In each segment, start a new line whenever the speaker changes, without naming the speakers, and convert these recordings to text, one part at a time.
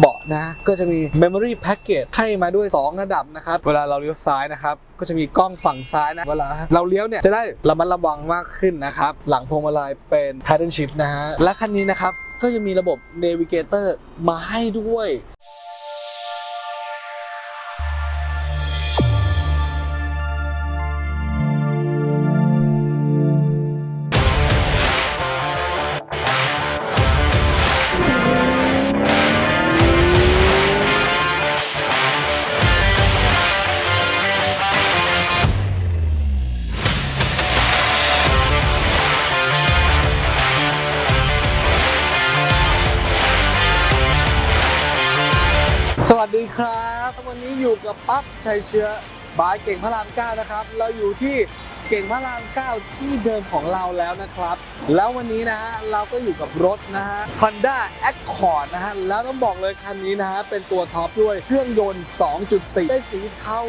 เบาะนะก็จะมี Memory Package ให้มาด้วย 2 ระดับนะครับ เวลาเราเลี้ยวซ้ายนะครับ ก็จะมีกล้องฝั่งซ้ายนะ เวลาเราเลี้ยวเนี่ย จะได้ระมัดระวังมากขึ้นนะครับ หลังพวงมาลัยเป็น Pattern Shift นะฮะ และคันนี้นะครับ ก็จะมีระบบ Navigator มาให้ด้วย ครับ วันนี้อยู่กับปั๊บชัยเชื้อบายเก่งพระราม9นะครับ เราอยู่ที่เก่งพระราม9ที่เดิมของเราแล้วนะครับ แล้ววันนี้นะฮะเราก็อยู่กับรถนะฮะ Honda Accord นะฮะ แล้วต้องบอกเลยคันนี้นะฮะ เป็นตัวท็อปด้วยเครื่องยนต์ 2.4 ได้สีเทา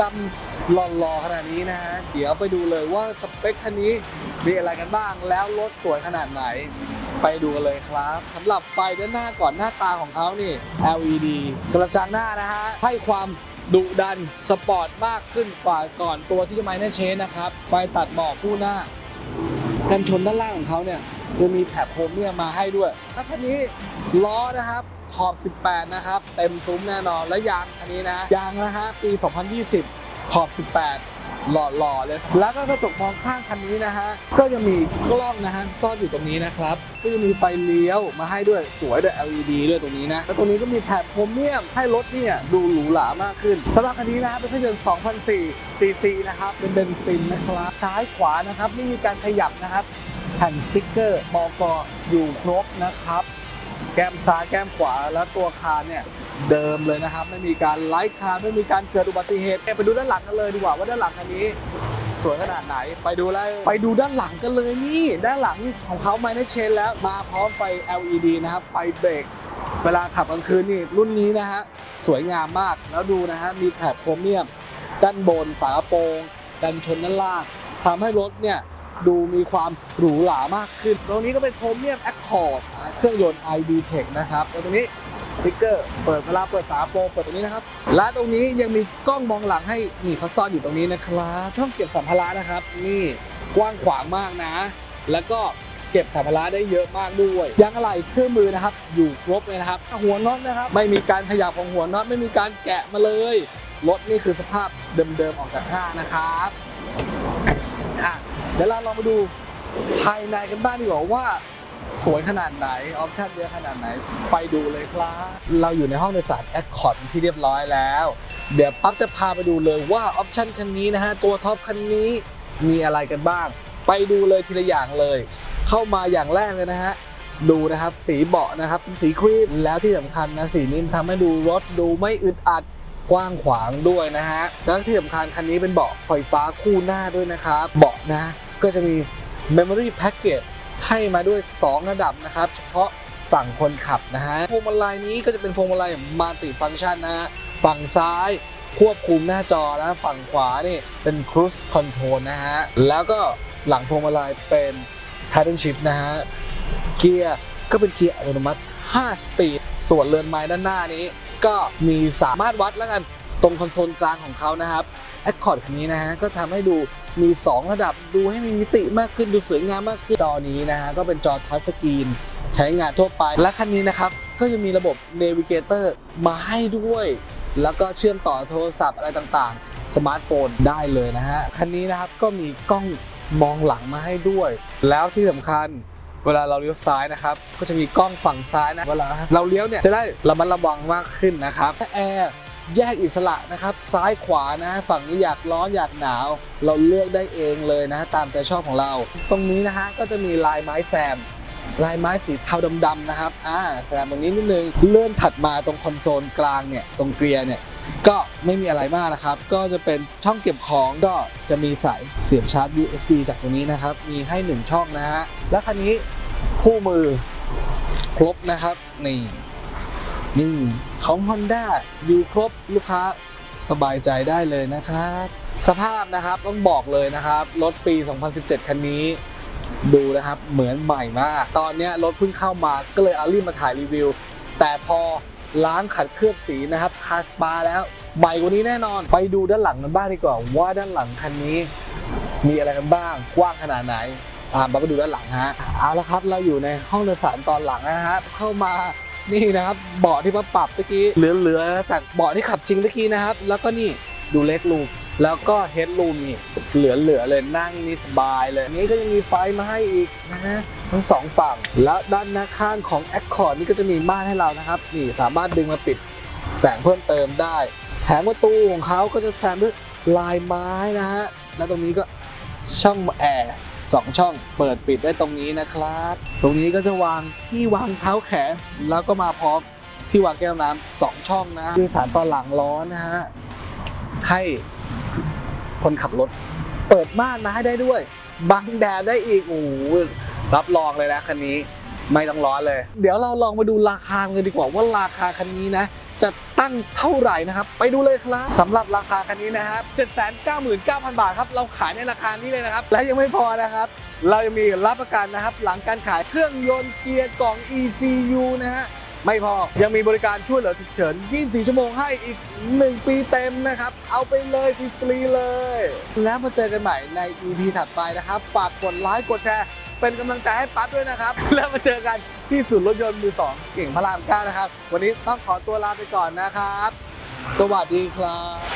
ดำๆหล่อๆขนาดนี้นะฮะ เดี๋ยวไปดูเลยว่าสเปคคันนี้มีอะไรกันบ้าง แล้วรถสวยขนาดไหน ไปดูกันเลยครับสำหรับไฟด้านหน้าก่อนหน้าตาของเขานี่ LED กระจังหน้านะฮะให้ความดุดันสปอร์ตมากขึ้นกว่าก่อนตัวที่จะไมเนอร์เชนนะครับไฟตัดหมอกคู่หน้ากันชนด้านล่างของเขาเนี่ยจะมีแถบโครเมียมมาให้ด้วยถ้าคันนี้ล้อนะครับขอบ 18 นะครับ เต็มซุ้มแน่นอนและยางคันนี้นะยางนะฮะปี 2020 ขอบ 18 หล่อๆเลย แล้วก็กระจกมองข้างคันนี้นะฮะ ก็จะมีกล้องนะฮะซ่อนอยู่ตรงนี้นะครับ ก็จะมีไฟเลี้ยวมาให้ด้วยสวยด้วย LED ด้วยตรงนี้นะ แล้วตรงนี้ก็มีแถบโครเมียมให้รถเนี่ยดูหรูหรามากขึ้นสำหรับคันนี้นะเป็นเครื่องยนต์2004 cc นะครับ เป็นเบนซินนะครับ ซ้ายขวานะครับไม่มีการขยับนะครับ แผ่นสติ๊กเกอร์บกอยู่ครบนะครับ แก้มซ้ายแก้มขวาแล้วตัวคานเนี่ย เดิมเลยนะครับ ไม่มีการไลท์คาไม่มีการเกิดอุบัติเหตุไปดูด้านหลังกันเลยดีกว่าว่าด้านหลังคันนี้ สวยขนาดไหนไปดูเลยไปดูด้านหลังกันเลยนี่ด้านหลังของเขาไม่ได้เชนแล้วมาพร้อมไฟ LED นะครับ ไฟเบรกเวลาขับกลางคืนนี่รุ่นนี้นะฮะสวยงามมากแล้วดูนะฮะมีแถบโครเมียม ด้านบนฝากระโปรงกันชนด้านล่างทำให้รถเนี่ยดูมีความหรูหรามากขึ้น ตรงนี้ก็เป็นโครเมียมแอคคอร์ดเครื่องยนต์ ID Tech นะครับตรงนี้ ติ๊กเกอร์ เปิดเวลาเปิดฝาโปรเปิดตรงนี้นะครับ และตรงนี้ยังมีกล้องมองหลังให้นี่เขาซ่อนอยู่ตรงนี้นะครับช่องเก็บสัมภาระนะครับ นี่กว้างขวางมากนะ แล้วก็เก็บสัมภาระได้เยอะมากด้วยยางอะไหล่เครื่องมือนะครับ อยู่ครบเลยนะครับ หัวน็อตนะครับ ไม่มีการขยับของหัวน็อตไม่มีการแกะมาเลยรถนี่คือสภาพเดิมๆออกจากห้างนะครับอะเดี๋ยวเราลองมาดูภายในกันบ้างดีกว่าว่า สวยขนาดไหน ออปชั่นเยอะขนาดไหน ไปดูเลยครับ เราอยู่ในห้องโดยสาร Accord ที่เรียบร้อยแล้ว เดี๋ยวปั๊บจะพาไปดูเลยว่าออปชั่นคันนี้นะฮะ ตัวท็อปคันนี้มีอะไรกันบ้าง ไปดูเลยทีละอย่างเลย เข้ามาอย่างแรกเลยนะฮะดูนะครับสีเบาะนะครับเป็นสีครีมแล้วที่สำคัญนะสีนี้ทำให้ดูรถดูไม่อึดอัดกว้างขวางด้วยนะฮะแล้วที่สำคัญคันนี้เป็นเบาะไฟฟ้าคู่หน้าด้วยนะครับ เบาะนะ ก็จะมี Memory Package ให้มาด้วย 2 ระดับนะครับ เฉพาะฝั่งคนขับนะฮะพวงมาลัยนี้ก็จะเป็นพวงมาลัยมัลติฟัง c t ชันนะฮะฝั่งซ้ายควบคุมหน้าจอนะฝั่งขวานี่เป็น Cruise Control นะฮะแล้วก็หลังพวงมาลัยเป็น Pattern Shift นะฮะเกียร์ก็เป็นเกียร์อัตโนมัติ 5 สปีด ส่วนเรือนไม้ด้านหน้านี้ ก็มีสามารถวัดแล้วกัน ตรงคอนโซลกลางของเขานะครับ Accord คันนี้นะฮะก็ทำให้ดูมี 2 ระดับดูให้มีมิติมากขึ้นดูสวยงามมากขึ้นจอนี้นะฮะก็เป็นจอทัชสกรีนใช้งานทั่วไป และคันนี้นะครับ ก็จะมีระบบ Navigator มาให้ด้วย แล้วก็เชื่อมต่อโทรศัพท์อะไรต่างๆ สมาร์ทโฟนได้เลยนะฮะ คันนี้นะครับก็มีกล้องมองหลังมาให้ด้วย แล้วที่สำคัญเวลาเราเลี้ยวซ้ายนะครับ ก็จะมีกล้องฝั่งซ้ายนะเวลาเราเลี้ยวเนี่ยจะได้ระมัดระวังมากขึ้นนะครับถ้าแอร์ แยกอิสระนะครับ ซ้ายขวานะ ฝั่งนี้อยากร้อนอยากหนาว เราเลือกได้เองเลยนะตามใจชอบของเรา ตรงนี้นะฮะก็จะมีลายไม้แซมลายไม้สีเทาดำๆนะครับอ่าแซมตรงนี้นิดนึงเลื่อนถัดมาตรงคอนโซลกลางเนี่ยตรงเกียร์เนี่ยก็ไม่มีอะไรมากนะครับ ก็จะเป็นช่องเก็บของก็จะมีสายเสียบชาร์จ USB จากตรงนี้นะครับ มีให้ 1 ช่องนะฮะ และคันนี้คู่มือครบนะครับ นี่ นี่ของ Honda อยู่ครบลูกค้าสบายใจได้เลยนะครับ สภาพนะครับต้องบอกเลยนะครับ รถปี 2017 คันนี้ ดูนะครับเหมือนใหม่มาก ตอนนี้รถเพิ่งเข้ามาก็เลยเอารีบมาถ่ายรีวิว แต่พอล้างขัดเคลือบสีนะครับคาสปาแล้วใหม่กว่านี้แน่นอนไปดูด้านหลังกันบ้างดีกว่าว่าด้านหลังคันนี้มีอะไรกันบ้างกว้างขนาดไหนอ่ามาดูด้านหลังฮะเอาละครับเราอยู่ในห้องโดยสารตอนหลังนะฮะเข้ามา นี่นะครับเบาะที่มาปรับเมื่อกี้เหลือๆจากเบาะที่ขับจริงเมื่อกี้นะครับ แล้วก็นี่ดูเล็กลูมแล้วก็เฮดลูมนี่เหลือๆเลยนั่งนี่สบายเลยนนี้ก็ยังมีไฟมาให้อีกนะฮะทั้งสองฝั่ง แล้วด้านหน้าข้างของ Accord นี่ก็จะมีม่านให้เรานะครับ นี่สามารถดึงมาปิดแสงเพิ่มเติมได้แถมประตูของเขาก็จะแซมด้วยลายไม้นะฮะ แล้วตรงนี้ก็ช่องแอร์ สองช่องเปิดปิดได้ตรงนี้นะครับ ตรงนี้ก็จะวางที่วางเท้าแขนแล้วก็มาพร้อมที่วางแก้วน้ำสองช่องนะด้วยสารตอนหลังล้อนะฮะให้คนขับรถ เปิดม่านมาให้ได้ด้วย บังแดดได้อีกโอ้รับรองเลยนะคันนี้ไม่ต้องร้อนเลย เดี๋ยวเราลองมาดูราคากันดีกว่าว่าราคาคันนี้นะ จะ ตั้งเท่าไหร่นะครับ ไปดูเลยครับสำหรับราคาคันนี้นะครับ799,000 บาทครับ เราขายในราคานี้เลยนะครับ และยังไม่พอนะครับเรายังมีรับประกันนะครับ หลังการขายเครื่องยนต์เกียร์กล่อง ECU นะฮะไม่พอ ยังมีบริการช่วยเหลือฉุกเฉิน 24 ชั่วโมงให้อีก 1 ปีเต็มนะครับ เอาไปเลยฟรีๆเลย แล้วมาเจอกันใหม่ใน EP ถัดไปนะครับ ฝากกดไลค์กดแชร์ เป็นกำลังใจให้ปั๊บด้วยนะครับ แล้วมาเจอกันที่ศูนย์รถยนต์มือสองเก่งพระรามเก้านะครับ วันนี้ต้องขอตัวลาไปก่อนนะครับ สวัสดีครับ